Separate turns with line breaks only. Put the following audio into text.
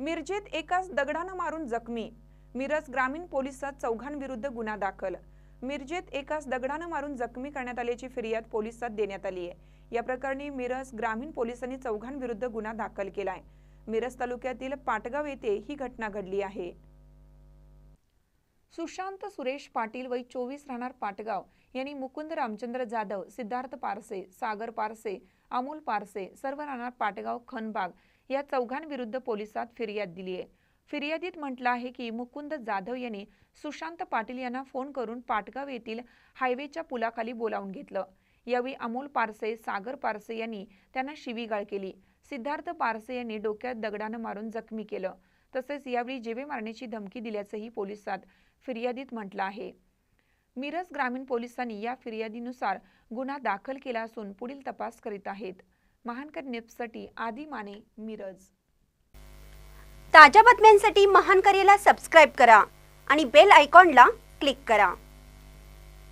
मिरजेत एकाच दगडानं मारून जखमी. मिरज ग्रामीण पोलिसात चौघांविरुद्ध गुन्हा दाखल. मिरजेत एकाच दगडानं मारून जखमी करण्यात आल्याची फिर्याद पोलिसात देण्यात आली आहे. या प्रकरणी मिरज ग्रामीण पोलिसांनी चौघांविरुद्ध गुन्हा दाखल केलाय. मिरज तालुक्यातील पाटगाव येथे ही घटना घडली आहे. सुशांत सुरेश पाटील वय चोवीस राहणार पाटगाव. यांनी मुकुंद रामचंद्र जाधव सिद्धार्थ पारसे सागर पारसे अमोल पारसे सर्व राहणार पाटगाव खनबाग या चौघांविरुद्ध पोलिसात फिर्याद दिली आहे. फिर्यादीत म्हटलं आहे की मुकुंद जाधव यांनी सुशांत पाटील यांना फोन करून पाटगाव येथील हायवेच्या पुलाखाली बोलावून घेतलं. यावेळी अमोल पारसे सागर पारसे यांनी त्यांना शिवीगाळ केली. सिद्धार्थ पारसे यांनी डोक्यात दगडानं मारून जखमी केलं. तसेच यावेळी जेवे मारण्याची धमकी दिल्याचंही पोलिसात फिर्यादीत म्हटलं आहे. मिरज ग्रामीण पोलिसांनी या फिर्यादीनुसार गुन्हा दाखल केला असून पुढील तपास करीत आहेत. महानकर नेपसाठी आदी माने मिरज.
ताज्या बातम्यांसाठी महानकरेला सबस्क्राईब करा आणि बेल आयकॉनला क्लिक करा.